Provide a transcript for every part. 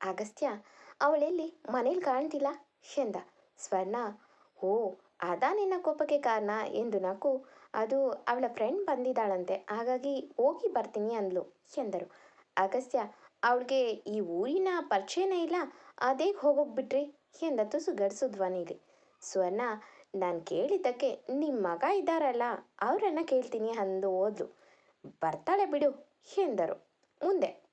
ಅಗಸ್ತ್ಯ, ಅವಳೆಲ್ಲಿ ಮನೇಲಿ ಕಾಣ್ತಿಲ್ಲ. ಎಂದ ಸ್ವರ್ಣ, ಓ, ಅದಾ ನಿನ್ನ ಕೋಪಕ್ಕೆ ಕಾರಣ ಎಂದು ನಕ್ಕು. ಅದು ಅವಳ ಫ್ರೆಂಡ್ ಬಂದಿದ್ದಾಳಂತೆ, ಹಾಗಾಗಿ ಹೋಗಿ ಬರ್ತೀನಿ ಅಂದ್ಲು ಎಂದರು ಅಗಸ್ತ್ಯ, ಅವಳಿಗೆ ಈ ಊರಿನ ಪರಿಚಯನೇ ಇಲ್ಲ, ಅದೇ ಹೋಗೋಗ್ಬಿಟ್ರಿ ಎಂದ ತುಸು ಗಡಿಸು ಧ್ವನಿಲಿ. ಸ್ವರ್ಣ, ನಾನು ಕೇಳಿದ್ದಕ್ಕೆ ನಿಮ್ಮ ಮಗ ಇದ್ದಾರಲ್ಲ, ಅವರನ್ನ ಕೇಳ್ತೀನಿ ಅಂದು ಹೋದ್ಲು. ಬರ್ತಾಳೆ ಬಿಡು ಎಂದರು ಮುಂದೆ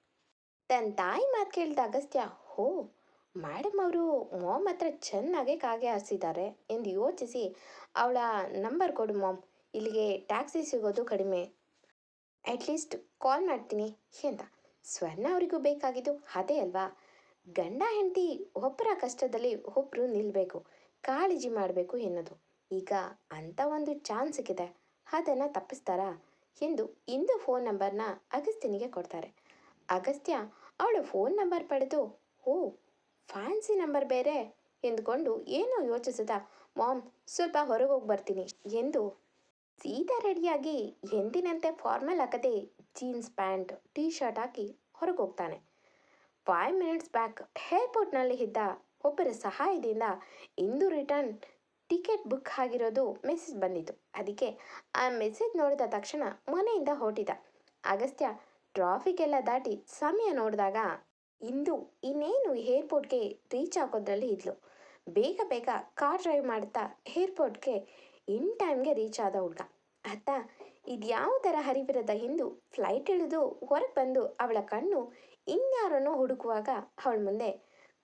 ತನ್ನ ತಾಯಿ ಮಾತು ಕೇಳಿದ ಅಗಸ್ತ್ಯ ಹೋ ಮೇಡಮ್ ಅವರು ಮಾಮ್ ಹತ್ರ ಚೆನ್ನಾಗೇ ಕಾಗೆ ಹಾರಿಸಿದ್ದಾರೆ ಎಂದು ಯೋಚಿಸಿ, ಅವಳ ನಂಬರ್ ಕೊಡು ಮಾಮ್, ಇಲ್ಲಿಗೆ ಟ್ಯಾಕ್ಸಿ ಸಿಗೋದು ಕಡಿಮೆ. ಅಟ್ಲೀಸ್ಟ್ ಕಾಲ್ ಮಾಡ್ತೀನಿ. ಎಂದ ಸ್ವರ್ಣ ಅವರಿಗೂ ಬೇಕಾಗಿದ್ದು ಅದೇ ಅಲ್ವಾ? ಗಂಡ ಹೆಂಡತಿ ಒಬ್ಬರ ಕಷ್ಟದಲ್ಲಿ ಒಬ್ಬರು ನಿಲ್ಲಬೇಕು ಕಾಳಜಿ ಮಾಡಬೇಕು ಎನ್ನೋದು. ಈಗ ಅಂಥ ಒಂದು ಚಾನ್ಸ್ ಸಿಕ್ಕಿದೆ. ಅದನ್ನು ತಪ್ಪಿಸ್ತಾರಾ? ಎಂದು ಇಂದು ಫೋನ್ ನಂಬರ್ನ ಅಗಸ್ತ್ಯನಿಗೆ ಕೊಡ್ತಾರೆ. ಅಗಸ್ತ್ಯ ಅವಳ ಫೋನ್ ನಂಬರ್ ಪಡೆದು, ಓ, ಫ್ಯಾನ್ಸಿ ನಂಬರ್ ಬೇರೆ ಎಂದುಕೊಂಡು ಏನೋ ಯೋಚಿಸದ. ಮಾಮ್, ಸ್ವಲ್ಪ ಹೊರಗೆ ಹೋಗಿ ಬರ್ತೀನಿ ಎಂದು ಸೀದಾ ರೆಡಿಯಾಗಿ ಎಂದಿನಂತೆ ಫಾರ್ಮಲ್ ಹಾಕದೆ ಜೀನ್ಸ್, ಪ್ಯಾಂಟ್ ಟೀ ಶರ್ಟ್ ಹಾಕಿ ಹೊರಗೆ ಹೋಗ್ತಾನೆ ಫೈವ್ ಮಿನಿಟ್ಸ್ ಬ್ಯಾಕ್ ಏರ್ಪೋರ್ಟ್ನಲ್ಲಿ ಇದ್ದ ಒಬ್ಬರ ಸಹಾಯದಿಂದ ಇಂದು ರಿಟರ್ನ್ ಟಿಕೆಟ್ ಬುಕ್ ಆಗಿರೋದು ಮೆಸೇಜ್ ಬಂದಿತ್ತು. ಅದಕ್ಕೆ ಆ ಮೆಸೇಜ್ ನೋಡಿದ ತಕ್ಷಣ ಮನೆಯಿಂದ ಹೊರಟಿದ. ಅಗಸ್ತ್ಯ ಟ್ರಾಫಿಕ್ ಎಲ್ಲ ದಾಟಿ ಸಮಯ ನೋಡಿದಾಗ ಇಂದು ಇನ್ನೇನು ಏರ್ಪೋರ್ಟ್ಗೆ ರೀಚ್ ಆಗೋದ್ರಲ್ಲಿ ಇದ್ಲು. ಬೇಗ ಬೇಗ ಕಾರ್ ಡ್ರೈವ್ ಮಾಡ್ತಾ ಏರ್ಪೋರ್ಟ್ಗೆ ಇನ್ ಟೈಮ್ಗೆ ರೀಚ್ ಆದ ಹುಡುಗ. ಅತ್ತ ಥರ ಹರಿವಿರದ ಹಿಂದು ಫ್ಲೈಟ್ ಇಳಿದು ಹೊರಗೆ ಬಂದು ಅವಳ ಕಣ್ಣು ಇನ್ಯಾರನ್ನೋ ಹುಡುಕುವಾಗ ಅವಳ ಮುಂದೆ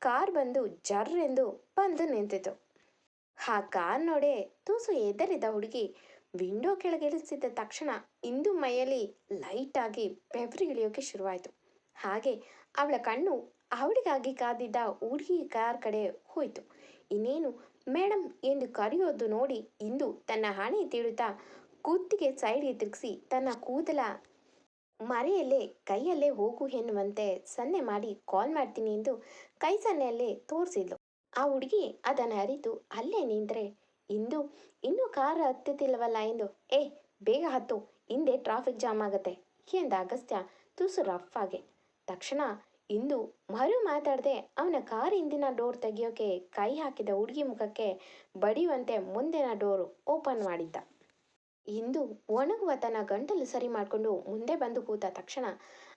ಕಾರ್ ಬಂದು ಜರ್ ಎಂದು ಬಂದು ನಿಂತಿತು ಆ ಕಾರ್ ನೋಡೇ ತೂಸು ಎದರಿದ ಹುಡುಗಿ ವಿಂಡೋ ಕೆಳಗಿಳಿಸಿದ ತಕ್ಷಣ ಇಂದು ಮೈಯಲ್ಲಿ ಲೈಟಾಗಿ ಬೆವರಿ ಇಳಿಯೋಕೆ ಶುರುವಾಯಿತು. ಹಾಗೆ ಅವಳ ಕಣ್ಣು ಅವಳಿಗಾಗಿ ಕಾದಿದ್ದ ಹುಡುಗಿ ಕಾರ್ ಕಡೆ ಹೋಯಿತು. ಇನ್ನೇನು ಮೇಡಮ್ ಎಂದು ಕರೆಯೋದು ನೋಡಿ ಇಂದು ತನ್ನ ಹಣೆ ತಿಳುತ್ತಾ ಕುತ್ತಿಗೆ ಸೈಡ್ಗೆ ತಿರುಗಿಸಿ ತನ್ನ ಕೂದಲ ಮರೆಯಲ್ಲೇ ಕೈಯಲ್ಲೇ ಹೋಗು ಎನ್ನುವಂತೆ ಸನ್ನೆ ಮಾಡಿ ಕಾಲ್ ಮಾಡ್ತೀನಿ ಎಂದು ಕೈ ಸನ್ನೆಯಲ್ಲೇ ತೋರಿಸಿದ್ಲು. ಆ ಹುಡುಗಿ ಅದನ್ನು ಅರಿತು ಅಲ್ಲೇ ನಿಂತರೆ ಇಂದು, ಇನ್ನೂ ಕಾರ್ ಹತ್ತುತ್ತಿಲ್ಲವಲ್ಲ ಎಂದು. ಏ, ಬೇಗ ಹತ್ತು, ಹಿಂದೆ ಟ್ರಾಫಿಕ್ ಜಾಮ್ ಆಗತ್ತೆ, ಎಂದ ಅಗಸ್ತ್ಯ, ತುಸು ರಫ್ ಆಗಿ. ತಕ್ಷಣ, ಇಂದು ಮರು ಮಾತಾಡದೆ ಅವನ ಕಾರ್ ಹಿಂದಿನ ಡೋರ್ ತೆಗೆಯೋಕೆ ಕೈ ಹಾಕಿದ ಹುಡುಗಿ ಮುಖಕ್ಕೆ ಬಡಿಯುವಂತೆ ಮುಂದಿನ ಡೋರು ಓಪನ್ ಮಾಡಿದ್ದ. ಇಂದು ಒಣಗುವ ತನ್ನ ಗಂಟಲು ಸರಿ ಮಾಡಿಕೊಂಡು ಮುಂದೆ ಬಂದು ಕೂತ ತಕ್ಷಣ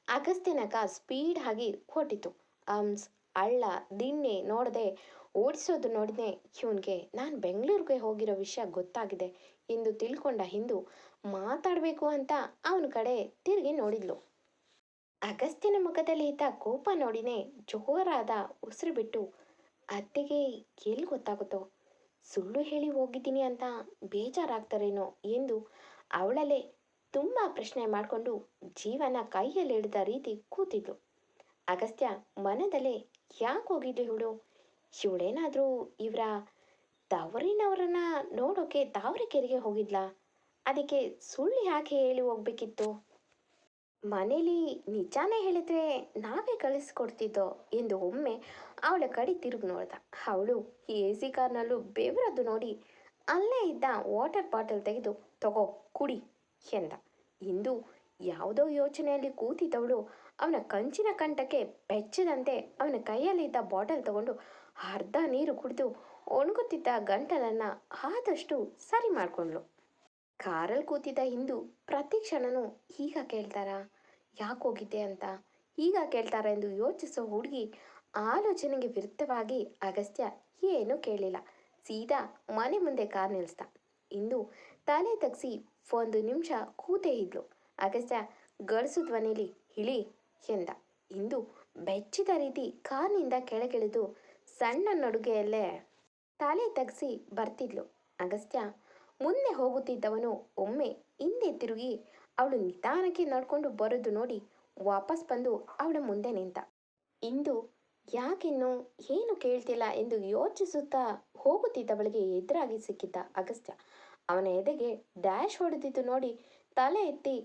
ಅಗಸ್ತ್ಯನ ಕಾರ್ ಸ್ಪೀಡ್ ಆಗಿ ಹೊಟ್ಟಿತು ಅಮ್ಸ್ ಅಳ್ಳ ದಿಣ್ಣೆ ನೋಡದೆ ಓಡಿಸೋದು ನೋಡಿದೆ ಇವನಿಗೆ. ನಾನು ಬೆಂಗಳೂರಿಗೆ ಹೋಗಿರೋ ವಿಷಯ ಗೊತ್ತಾಗಿದೆ. ಎಂದು ತಿಳ್ಕೊಂಡ ಹಿಂದು ಮಾತಾಡಬೇಕು ಅಂತ ಅವನ ಕಡೆ ತಿರುಗಿ ನೋಡಿದ್ಲು. ಅಗಸ್ತ್ಯನ ಮುಖದಲ್ಲಿ ಇದ್ದ ಕೋಪ ನೋಡಿನೇ ಜೋರಾದ ಉಸಿರು ಬಿಟ್ಟು, ಅತ್ತೆಗೆ ಎಲ್ಲಿ ಗೊತ್ತಾಗುತ್ತೋ? ಸುಳ್ಳು ಹೇಳಿ ಹೋಗಿದ್ದೀನಿ ಅಂತ ಬೇಜಾರಾಗ್ತಾರೇನೋ ಎಂದು ಅವಳಲ್ಲೇ ತುಂಬ ಪ್ರಶ್ನೆ ಮಾಡಿಕೊಂಡು ಜೀವನ ಕೈಯಲ್ಲಿ ಹಿಡಿದ ರೀತಿ ಕೂತಿದ್ಲು. ಅಗಸ್ತ್ಯ ಮನದಲ್ಲೇ ಯಾಕೆ ಹೋಗಿದ್ಲು ಇವಳು? ಇವಳೇನಾದರೂ ಇವರ ತವರಿನವರನ್ನ ನೋಡೋಕೆ ತಾವರೆಕೆರೆಗೆ ಹೋಗಿದ್ಲಾ? ಅದಕ್ಕೆ ಸುಳ್ಳು ಯಾಕೆ ಹೇಳಿ ಹೋಗ್ಬೇಕಿತ್ತು? ಮನೇಲಿ ನಿಜಾನೇ ಹೇಳಿದ್ರೆ ನಾವೇ ಕಳಿಸ್ಕೊಡ್ತಿದ್ದೋ ಎಂದು ಒಮ್ಮೆ ಅವಳ ಕಡೆ ತಿರುಗಿ ನೋಡ್ದ. ಅವಳು ಈ ಎ ಸಿ ಕಾರ್ನಲ್ಲೂ ಬೆವರದ್ದು ನೋಡಿ ಅಲ್ಲೇ ಇದ್ದ ವಾಟರ್ ಬಾಟಲ್ ತೆಗೆದು ತಗೋ, ಕುಡಿ ಎಂದ. ಇಂದು ಯಾವುದೋ ಯೋಚನೆಯಲ್ಲಿ ಕೂತಿದ್ದವಳು ಅವನ ಕಂಚಿನ ಕಂಠಕ್ಕೆ ಬೆಚ್ಚದಂತೆ ಅವನ ಕೈಯಲ್ಲಿದ್ದ ಬಾಟಲ್ ತಗೊಂಡು ಅರ್ಧ ನೀರು ಕುಡಿದು ಒಣಗುತ್ತಿದ್ದ ಗಂಟಲನ್ನು ಆದಷ್ಟು ಸರಿ ಮಾಡಿಕೊಂಡ್ಳು. ಕಾರಲ್ಲಿ ಕೂತಿದ್ದ ಹಿಂದು ಪ್ರತಿ ಕ್ಷಣನೂ ಈಗ ಕೇಳ್ತಾರಾ, ಯಾಕೆ ಹೋಗಿದ್ದೆ ಅಂತ ಈಗ ಕೇಳ್ತಾರ ಎಂದು ಯೋಚಿಸೋ ಹುಡುಗಿ ಆಲೋಚನೆಗೆ ವಿರುದ್ಧವಾಗಿ ಅಗಸ್ತ್ಯ ಏನೂ ಕೇಳಿಲ್ಲ. ಸೀದಾ ಮನೆ ಮುಂದೆ ಕಾರ್ ನಿಲ್ಲಿಸ್ದ ಇಂದು ತಲೆ ತಗ್ಸಿ ಒಂದು ನಿಮಿಷ ಕೂತೇ ಇದ್ಲು. ಅಗಸ್ತ್ಯ ಗಡಸು ಧ್ವನಿಲಿ, ಇಳಿ ಎಂದ. ಇಂದು ಬೆಚ್ಚಿದ ರೀತಿ ಕಾರ್ನಿಂದ ಕೆಳಗಿಳಿದು ಸಣ್ಣ ನಡುಗೆಯಲ್ಲೇ ತಲೆ ತಗ್ಸಿ ಬರ್ತಿದ್ಲು. ಅಗಸ್ತ್ಯ ಮುಂದೆ ಹೋಗುತ್ತಿದ್ದವನು ಒಮ್ಮೆ ಹಿಂದೆ ತಿರುಗಿ ಅವಳು ನಿಧಾನಕ್ಕೆ ನಡ್ಕೊಂಡು ಬರೋದು ನೋಡಿ ವಾಪಸ್ ಬಂದು ಅವಳ ಮುಂದೆ ನಿಂತ. ಇಂದು ಯಾಕಿನ್ನು ಏನು ಕೇಳ್ತಿಲ್ಲ ಎಂದು ಯೋಚಿಸುತ್ತಾ ಹೋಗುತ್ತಿದ್ದವಳಿಗೆ ಎದುರಾಗಿ ಸಿಕ್ಕಿದ್ದ ಅಗಸ್ತ್ಯ. ಅವನ ಎದೆಗೆ ಡ್ಯಾಶ್ ಹೊಡೆದಿದ್ದು ನೋಡಿ ತಲೆ ಎತ್ತಿ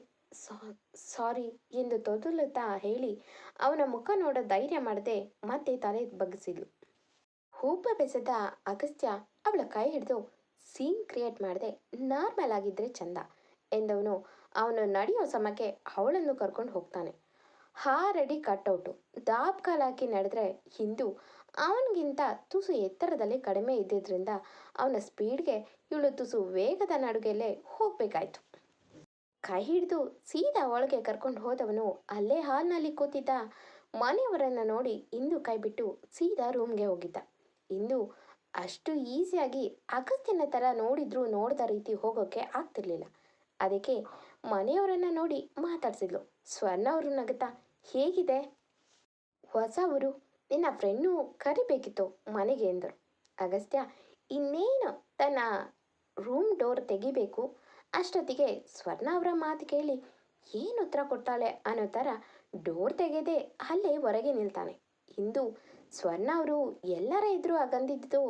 ಸಾರಿ ಎಂದು ತೊದಲುತ್ತಾ ಹೇಳಿ ಅವನ ಮುಖ ನೋಡ ಧೈರ್ಯ ಮಾಡದೆ ಮತ್ತೆ ತಲೆ ಬಗ್ಗಿಸಿದ್ಲು. ಹೂಪ ಬೆಸೆದ ಅಗಸ್ತ್ಯ ಅವಳ ಕೈ ಹಿಡಿದು ಸೀನ್ ಕ್ರಿಯೇಟ್ ಮಾಡದೆ. ನಾರ್ಮಲ್ ಆಗಿದ್ರೆ ಚಂದ ಎಂದವನು. ಅವನು ನಡೆಯೋ ಸಮಕ್ಕೆ ಅವಳನ್ನು ಕರ್ಕೊಂಡು ಹೋಗ್ತಾನೆ. ಹಾರಡಿ ಕಟ್ಔಟು ದಾಬ್ ಕಾಲಾಕಿ ನಡೆದ್ರೆ ಹಿಂದೂ ಅವನಿಗಿಂತ ತುಸು ಎತ್ತರದಲ್ಲಿ ಕಡಿಮೆ ಇದ್ದಿದ್ದರಿಂದ ಅವನ ಸ್ಪೀಡ್ಗೆ ಇವಳು ತುಸು ವೇಗದ ನಡುಗೆಯಲ್ಲೇ ಹೋಗಬೇಕಾಯ್ತು. ಕೈ ಹಿಡಿದು ಸೀದಾ ಒಳಗೆ ಕರ್ಕೊಂಡು ಹೋದವನು ಅಲ್ಲೇ ಹಾಲ್ನಲ್ಲಿ ಕೂತಿದ್ದ ಮನೆಯವರನ್ನು ನೋಡಿ ಇಂದು ಕೈ ಬಿಟ್ಟು ಸೀದಾ ರೂಮ್ಗೆ ಹೋಗಿದ್ದ. ಇಂದು ಅಷ್ಟು ಈಸಿಯಾಗಿ ಅಗತ್ಯನ ಥರ ನೋಡಿದ್ರು ನೋಡಿದ ರೀತಿ ಹೋಗೋಕ್ಕೆ ಆಗ್ತಿರ್ಲಿಲ್ಲ. ಅದಕ್ಕೆ ಮನೆಯವರನ್ನ ನೋಡಿ ಮಾತಾಡ್ಸಿದ್ಲು. ಸ್ವರ್ಣ ಅವರು ನಗುತ್ತಾ, ಹೇಗಿದೆ? ಹೊಸ ಊರು. ನಿನ್ನ ಫ್ರೆಂಡು ಕರಿಬೇಕಿತ್ತು ಮನೆಗೆ ಎಂದರು. ಅಗಸ್ತ್ಯ, ಇನ್ನೇನು? ತನ್ನ ರೂಮ್ ಡೋರ್ ತೆಗಿಬೇಕು. ಅಷ್ಟೊತ್ತಿಗೆ ಸ್ವರ್ಣ ಅವರ ಮಾತು ಕೇಳಿ, ಏನು ಉತ್ತರ ಕೊಡ್ತಾಳೆ? ಅನ್ನೋ ಥರ ಡೋರ್ ತೆಗೆದೇ ಅಲ್ಲೇ ಹೊರಗೆ ನಿಲ್ತಾನೆ. ಇಂದು ಸ್ವರ್ಣ ಅವರು ಎಲ್ಲರ ಎದುರು ಆಗಂದಿದ್ದು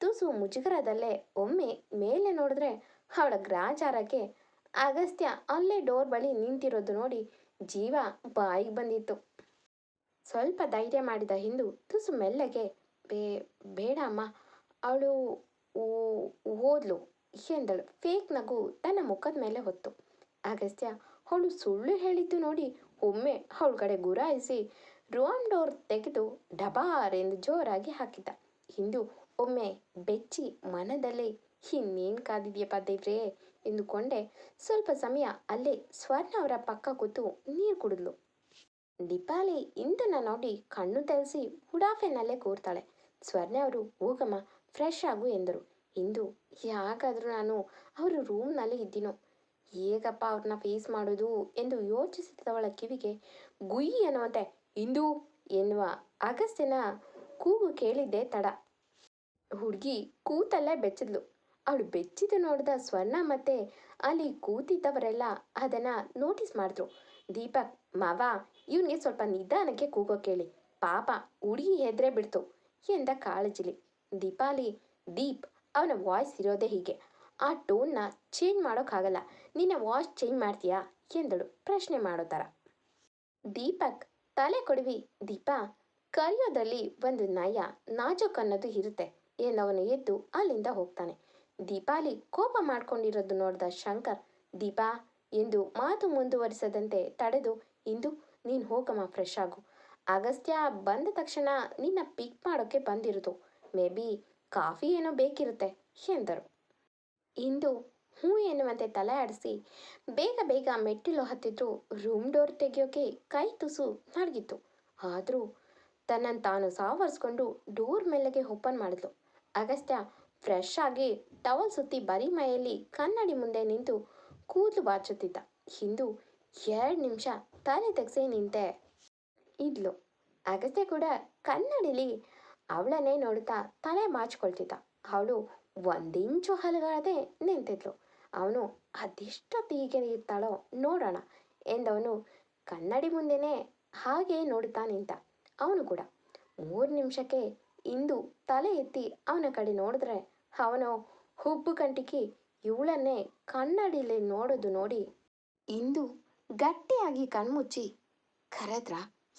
ತುಸು ಮುಜುಗರದಲ್ಲೇ ಒಮ್ಮೆ ಮೇಲೆ ನೋಡಿದ್ರೆ ಅವಳ ಗ್ರಾಚಾರಕ್ಕೆ ಅಗಸ್ತ್ಯ ಅಲ್ಲೇ ಡೋರ್ ಬಳಿ ನಿಂತಿರೋದು ನೋಡಿ ಜೀವ ಬಾಯಿಗೆ ಬಂದಿತ್ತು. ಸ್ವಲ್ಪ ಧೈರ್ಯ ಮಾಡಿದ ಹಿಂದು ತುಸು ಮೆಲ್ಲಗೆ, ಬೇ, ಬೇಡ ಅಮ್ಮ, ಅವಳು ಓದ್ಲು, ಎಂದಳು. ಫೇಕ್ ನಗು ತನ್ನ ಮುಖದ ಮೇಲೆ ಹೊತ್ತು. ಅಗಸ್ತ್ಯ, ಅವಳು ಸುಳ್ಳು ಹೇಳಿದ್ದು ನೋಡಿ ಒಮ್ಮೆ ಅವಳ ಕಡೆ ಗುರಾಯಿಸಿ ರೂಮ್ ಡೋರ್ ತೆಗೆದು ಡಬಾರ್ ಎಂದು ಜೋರಾಗಿ ಹಾಕಿದ್ದ. ಹಿಂದು, ಒಮ್ಮೆ ಬೆಚ್ಚಿ ಮನದಲ್ಲೇ ಇನ್ನೇನು ಕಾದಿದ್ಯಪ್ಪ ದೇವ್ರೇ? ಎಂದುಕೊಂಡೆ. ಸ್ವಲ್ಪ ಸಮಯ ಅಲ್ಲೇ ಸ್ವರ್ಣ ಅವರ ಪಕ್ಕ ಕೂತು ನೀರು ಕುಡಿದ್ಲು. ದೀಪಾಲಿ ಇಂದನ ನೋಡಿ ಕಣ್ಣು ತೆಲಸಿ ಹುಡಾಫೆನಲ್ಲೇ ಕೂರ್ತಾಳೆ. ಸ್ವರ್ಣ ಅವರು, ಹೋಗಮ್ಮ ಫ್ರೆಶ್ ಆಗು ಎಂದರು. ಇಂದು ಯಾಕಾದರೂ ನಾನು ಅವರ ರೂಮ್ನಲ್ಲಿ ಇದ್ದೀನೋ? ಹೇಗಪ್ಪ ಅವ್ರನ್ನ ಫೇಸ್ ಮಾಡೋದು? ಎಂದು ಯೋಚಿಸಿದವಳ ಕಿವಿಗೆ ಗುಯಿ ಅನ್ನುವಂತೆ ಇಂದು ಎನ್ನುವ ಅಗಸ್ತ್ಯನ ಕೂಗು ಕೇಳಿದ್ದೆ ತಡ. ಹುಡುಗಿ ಕೂತಲ್ಲೇ ಬೆಚ್ಚಿದ್ಲು. ಅವಳು ಬೆಚ್ಚಿದ್ದು ನೋಡಿದ ಸ್ವರ್ಣ ಮತ್ತೆ ಅಲ್ಲಿ ಕೂತಿದ್ದವರೆಲ್ಲ ಅದನ್ನ ನೋಟಿಸ್ ಮಾಡಿದ್ರು. ದೀಪಕ್, ಮಾವ, ಇವನಿಗೆ ಸ್ವಲ್ಪ ನಿಧಾನಕ್ಕೆ ಕೂಗೋ ಕೇಳಿ. ಪಾಪ, ಹುಡುಗಿ ಹೆದ್ರೆ ಬಿಡ್ತು ಎಂದ ಕಾಳಜಿಲಿ. ದೀಪಾಲಿ, ದೀಪ್, ಅವನ ವಾಯ್ಸ್ ಇರೋದೇ ಹೀಗೆ. ಆ ಟೋನ್ನ ಚೇಂಜ್ ಮಾಡೋಕ್ಕಾಗಲ್ಲ. ನಿನ್ನ ವಾಯ್ಸ್ ಚೇಂಜ್ ಮಾಡ್ತೀಯಾ? ಎಂದಳು ಪ್ರಶ್ನೆ ಮಾಡೋ ಥರ. ದೀಪಕ್ ತಲೆ ಕೊಡವಿ, ದೀಪ. ಕರೆಯೋದ್ರಲ್ಲಿ ಒಂದು ನಯ ನಾಜೂಕ್ ಅನ್ನೋದು ಇರುತ್ತೆ. ಏನವನು ಎದ್ದು ಅಲ್ಲಿಂದ ಹೋಗ್ತಾನೆ. ದೀಪಾಲಿ ಕೋಪ ಮಾಡ್ಕೊಂಡಿರೋದು ನೋಡಿದ ಶಂಕರ್. ದೀಪಾ, ಎಂದು ಮಾತು ಮುಂದುವರಿಸದಂತೆ ತಡೆದು, ಇಂದು ನೀನು ಹೋಗಮ್ಮ ಫ್ರೆಶ್ ಆಗು. ಅಗಸ್ತ್ಯ ಬಂದ ತಕ್ಷಣ ನಿನ್ನ ಪಿಕ್ ಮಾಡೋಕ್ಕೆ ಬಂದಿರೋದು. ಮೇ ಬಿ ಕಾಫಿ ಏನೋ ಬೇಕಿರುತ್ತೆ, ಎಂದರು. ಇಂದು ಹ್ಞೂ ಎನ್ನುವಂತೆ ತಲೆ ಆಡಿಸಿ ಬೇಗ ಬೇಗ ಮೆಟ್ಟಿಲು ಹತ್ತಿದ್ರು ರೂಮ್ ಡೋರ್ ತೆಗೆಯೋಕೆ ಕೈ ತುಸು ನಡಗಿತ್ತು ಆದರೂ ತನ್ನನ್ನು ತಾನು ಸಾವರಿಸ್ಕೊಂಡು ಡೋರ್ ಮೇಲೆಗೆ ಓಪನ್ ಮಾಡಿದ್ಲು. ಅಗಸ್ತ್ಯ ಫ್ರೆಶ್ ಆಗಿ ಟವಲ್ ಸುತ್ತಿ ಬರೀ ಮೈಯಲ್ಲಿ ಕನ್ನಡಿ ಮುಂದೆ ನಿಂತು ಕೂದಲು ಬಾಚುತ್ತಿದ್ದ. ಹಿಂದು ಎರಡು ನಿಮಿಷ ತಲೆ ತೆಗೆಸಿ ನಿಂತೆ ಇದ್ಲು. ಅಗಸ್ತ್ಯ ಕೂಡ ಕನ್ನಡಿಲಿ ಅವಳನ್ನೇ ನೋಡುತ್ತಾ ತಲೆ ಮಾಚ್ಕೊಳ್ತಿದ್ದ ಅವಳು ಒಂದಿಂಚು ಹಲಗಾಡದೆ ನಿಂತಿದ್ಲು. ಅವನು ಅದೆಷ್ಟೊತ್ತಿಗೆ ಇರ್ತಾಳೋ ನೋಡೋಣ ಎಂದವನು ಕನ್ನಡಿ ಮುಂದೆನೇ ಹಾಗೆ ನೋಡುತ್ತಾ ನಿಂತ ಅವನು ಕೂಡ. ಮೂರು ನಿಮಿಷಕ್ಕೆ ಇಂದು ತಲೆ ಎತ್ತಿ ಅವನ ಕಡೆ ನೋಡಿದ್ರೆ ಅವನು ಹುಬ್ಬು ಕಂಟಿಕಿ ಇವಳನ್ನೇ ಕನ್ನಡಿಲಿ ನೋಡೋದು ನೋಡಿ ಇಂದು ಗಟ್ಟಿಯಾಗಿ ಕಣ್ಮುಚ್ಚಿ, ಕರೆದ್ರ?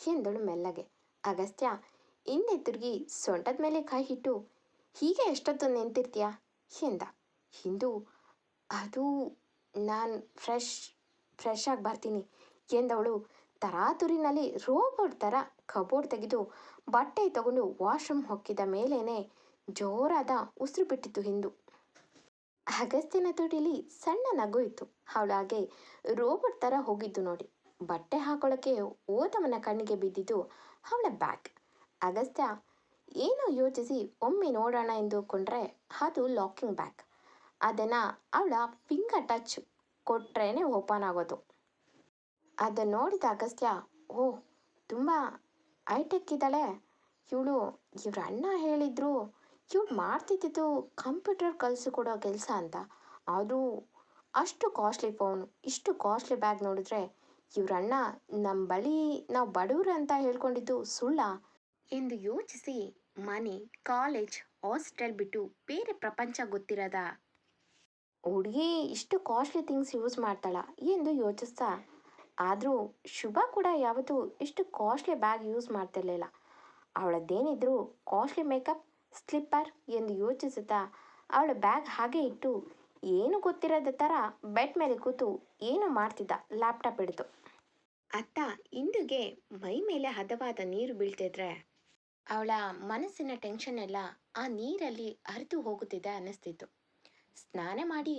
ಎಂದಳು ಮೆಲ್ಲಗೆ. ಅಗಸ್ತ್ಯ ಹಿಂದೆ ತಿರುಗಿ ಸೊಂಟದ ಮೇಲೆ ಕೈ ಇಟ್ಟು, ಹೀಗೆ ಎಷ್ಟೊತ್ತು ನಿಂತಿರ್ತೀಯ? ಎಂದ. ಹಿಂದು ಅದು ನಾನು ಫ್ರೆಶ್ ಫ್ರೆಶ್ ಆಗಿ ಬರ್ತೀನಿ ಎಂದವಳು ತರಾತುರಿನಲ್ಲಿ ರೋಬೋಟ್ ಥರ ಕಬೋರ್ಡ್ ತೆಗೆದು ಬಟ್ಟೆ ತಗೊಂಡು ವಾಶ್ರೂಮ್ ಹೊಕ್ಕಿದ ಮೇಲೇನೆ ಜೋರಾದ ಉಸಿರು ಬಿಟ್ಟಿತ್ತು ಹಿಂದು. ಅಗಸ್ತ್ಯನ ತುಟಿಲಿ ಸಣ್ಣ ನಗು ಇತ್ತು ಅವಳಾಗೆ ರೋಬೋಟ್ ಥರ ಹೋಗಿದ್ದು ನೋಡಿ. ಬಟ್ಟೆ ಹಾಕೊಳ್ಳೋಕ್ಕೆ ಓದವನ ಕಣ್ಣಿಗೆ ಬಿದ್ದಿದ್ದು ಅವಳ ಬ್ಯಾಗ್. ಅಗಸ್ತ್ಯ, ಏನೋ ಯೋಚಿಸಿ ಒಮ್ಮೆ ನೋಡೋಣ ಎಂದುಕೊಂಡ್ರೆ ಅದು ಲಾಕಿಂಗ್ ಬ್ಯಾಗ್. ಅದನ್ನು ಅವಳ ಫಿಂಗರ್ ಟಚ್ ಕೊಟ್ರೇ ಓಪನ್ ಆಗೋದು. ಅದನ್ನು ನೋಡಿದ ಅಗಸ್ತ್ಯ, ಓ, ತುಂಬ ಐಟೆಕ್ ಇದ್ದಾಳೆ. ಇವಳು, ಇವ್ರ ಅಣ್ಣ ಹೇಳಿದ್ರು, ಇವಳು ಮಾಡ್ತಿದ್ದಿದ್ದು ಕಂಪ್ಯೂಟರ್ ಕಲಿಸಿಕೊಡೋ ಕೆಲಸ ಅಂತ. ಆದರೂ ಅಷ್ಟು ಕಾಸ್ಟ್ಲಿ ಫೋನು ಇಷ್ಟು ಕಾಸ್ಟ್ಲಿ ಬ್ಯಾಗ್ ನೋಡಿದ್ರೆ ಇವ್ರ ಅಣ್ಣ ನಮ್ಮ ಬಳಿ ನಾವು ಬಡವ್ರು ಅಂತ ಹೇಳ್ಕೊಂಡಿದ್ದು ಸುಳ್ಳ. ಎಂದು ಯೋಚಿಸಿ ಮನೆ ಕಾಲೇಜ್ ಹಾಸ್ಟೆಲ್ ಬಿಟ್ಟು ಬೇರೆ ಪ್ರಪಂಚ ಗೊತ್ತಿರದ ಹುಡುಗಿ ಇಷ್ಟು ಕಾಸ್ಟ್ಲಿ ಥಿಂಗ್ಸ್ ಯೂಸ್ ಮಾಡ್ತಾಳ ಎಂದು ಯೋಚಿಸ್ತಾ? ಆದರೂ ಶುಭ ಕೂಡ ಯಾವತ್ತೂ ಇಷ್ಟು ಕಾಸ್ಟ್ಲಿ ಬ್ಯಾಗ್ ಯೂಸ್ ಮಾಡ್ತಿರ್ಲಿಲ್ಲ. ಅವಳದ್ದೇನಿದ್ರು ಕಾಸ್ಟ್ಲಿ ಮೇಕಪ್ ಸ್ಲಿಪ್ಪರ್ ಎಂದು ಯೋಚಿಸುತ್ತಾ ಅವಳ ಬ್ಯಾಗ್ ಹಾಗೆ ಇಟ್ಟು ಏನು ಗೊತ್ತಿರೋದ ಥರ ಬೆಡ್ ಮೇಲೆ ಕೂತು ಏನು ಮಾಡ್ತಿದ್ದ ಲ್ಯಾಪ್ಟಾಪ್ ಹಿಡಿದು. ಅತ್ತ ಇಂದುಗೆ ಮೈ ಮೇಲೆ ಹದವಾದ ನೀರು ಬೀಳ್ತಿದ್ರೆ ಅವಳ ಮನಸ್ಸಿನ ಟೆನ್ಷನ್ ಎಲ್ಲ ಆ ನೀರಲ್ಲಿ ಹರಿದು ಹೋಗುತ್ತಿದೆ ಅನ್ನಿಸ್ತಿತ್ತು. ಸ್ನಾನ ಮಾಡಿ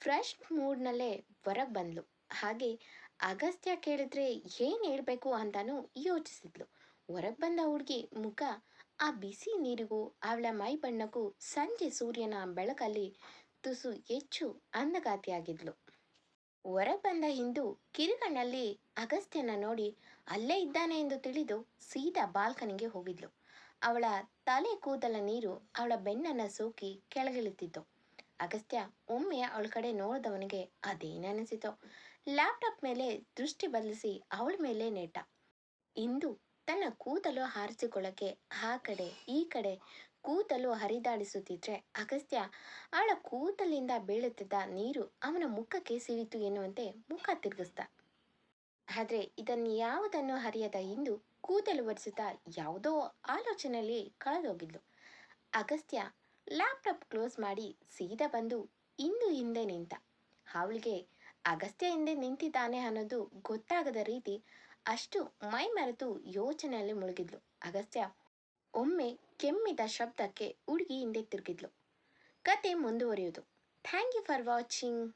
ಫ್ರೆಶ್ ಮೂಡ್ನಲ್ಲೇ ಹೊರಗೆ ಬಂದ್ಲು. ಹಾಗೆ ಅಗಸ್ತ್ಯ ಕೇಳಿದ್ರೆ ಏನು ಹೇಳಬೇಕು ಅಂತಾನೂ ಯೋಚಿಸಿದ್ಲು. ಹೊರಗೆ ಬಂದ ಹುಡುಗಿ ಮುಖ ಆ ಬಿಸಿ ನೀರಿಗೂ ಅವಳ ಮೈ ಬಣ್ಣಕ್ಕೂ ಸಂಜೆ ಸೂರ್ಯನ ಬೆಳಕಲ್ಲಿ ತುಸು ಹೆಚ್ಚು ಅಂದಗಾತಿಯಾಗಿದ್ಲು. ಹೊರಗೆ ಬಂದ ಹಿಂದು ಕಿರುಗಣ್ಣಲ್ಲಿ ಅಗಸ್ತ್ಯನ ನೋಡಿ ಅಲ್ಲೇ ಇದ್ದಾನೆ ಎಂದು ತಿಳಿದು ಸೀದಾ ಬಾಲ್ಕನಿಗೆ ಹೋಗಿದ್ಲು. ಅವಳ ತಲೆ ಕೂದಲ ನೀರು ಅವಳ ಬೆನ್ನನ್ನು ಸೋಕಿ ಕೆಳಗಿಳಿತಿತ್ತು. ಅಗಸ್ತ್ಯ ಒಮ್ಮೆ ಅವಳ ಕಡೆ ನೋಡಿದವನಿಗೆ ಅದೇನನಿಸಿತೋ ಲ್ಯಾಪ್ಟಾಪ್ ಮೇಲೆ ದೃಷ್ಟಿ ಬದಲಿಸಿ ಅವಳ ಮೇಲೆ ನೆಟ್ಟ. ಇಂದು ತನ್ನ ಕೂದಲು ಹಾರಿಸಿಕೊಳ್ಳಕ್ಕೆ ಆ ಕಡೆ, ಈ ಕಡೆ ಕೂದಲು ಹರಿದಾಡಿಸುತ್ತಿದ್ರೆ ಅಗಸ್ತ್ಯ ಅವಳ ಕೂದಲಿಂದ ಬೀಳುತ್ತಿದ್ದ ನೀರು ಅವನ ಮುಖಕ್ಕೆ ಸಿಡಿತು ಎನ್ನುವಂತೆ ಮುಖ ತಿರುಗಿಸ್ತ ಆದರೆ ಇದನ್ನು ಯಾವುದನ್ನು ಹರಿಯದ ಇಂದು ಕೂದಲು ಒರೆಸುತ್ತಾ ಯಾವುದೋ ಆಲೋಚನೆಯಲ್ಲಿ ಕಳೆದೋಗಿದ್ಲು. ಅಗಸ್ತ್ಯ ಲ್ಯಾಪ್ಟಾಪ್ ಕ್ಲೋಸ್ ಮಾಡಿ ಸೀದಾ ಬಂದು ಇಂದು ಹಿಂದೆ ನಿಂತ. ಅವಳಿಗೆ ಅಗಸ್ತ್ಯ ಹಿಂದೆ ನಿಂತಿದ್ದಾನೆ ಅನ್ನೋದು ಗೊತ್ತಾಗದ ರೀತಿ ಅಷ್ಟು ಮೈ ಮರೆತು ಯೋಚನೆಯಲ್ಲಿ ಮುಳುಗಿದ್ಲು. ಅಗಸ್ತ್ಯ ಒಮ್ಮೆ ಕೆಮ್ಮಿದ ಶಬ್ದಕ್ಕೆ ಹುಡುಗಿ ಹಿಂದೆ ತಿರುಗಿದ್ಲು. ಕತೆ ಮುಂದುವರಿಯೋದು ಥ್ಯಾಂಕ್ ಯು ಫಾರ್ ವಾಚಿಂಗ್.